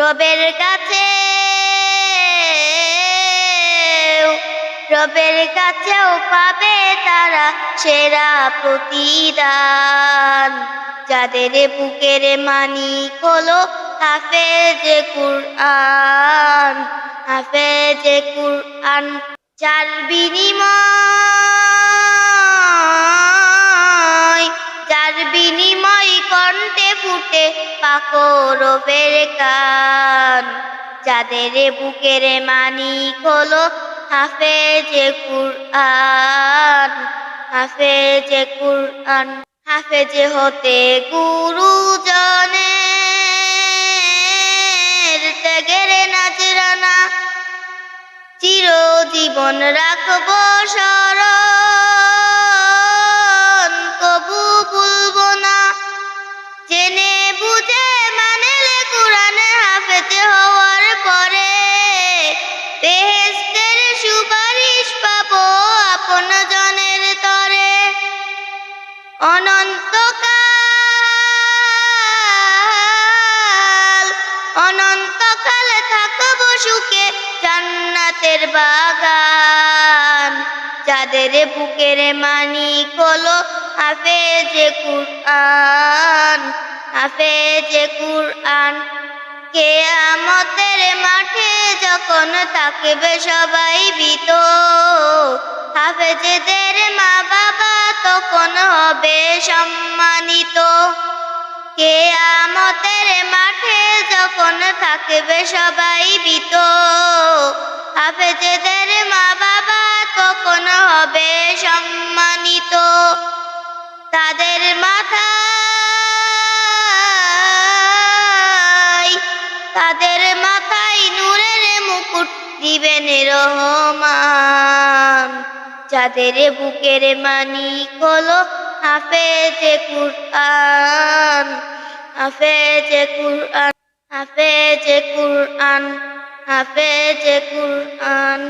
রবের কাছে, রবের কাছেও পাবে তারা সেরা প্রতিদান। যাদের বুকের মানিক হলো হাফেজ কুরআন হাফেজ কুরআন, যার বিনিময় ফুটে পাকরবের কান যাদের বুকের মানিক হলো হাফেজ কুরআন হাফেজ কুরআন, হাফেজ হতে গুরুজনের ত্যাগের নাজরানা। চিরজীবন রাখব স্মরণ অনন্তকাল অনন্তকাল থাকব সুখে জান্নাতের বাগান। যাদের বুকের মানিক হলো হাফেজ কুরআন হাফেজ কুরআন। কেয়ামতের মাঠে যখন থাকবে সবাই বিত হাফেজদের মা বাবা তখন হবে সম্মানিত। কেয়ামতের মাঠে যখন থাকবে সবাই বিত হাফেজদের মা বাবা তখন হবে সম্মানিত। তাদের মাথায় তাদের মাথায় নূরের মুকুট দিবেন রহমান। যাদের বুকের মানিক হলো হাফেজে কুরআন হাফেজে কুরআন হাফেজে কুরআন হাফেজে কুরআন।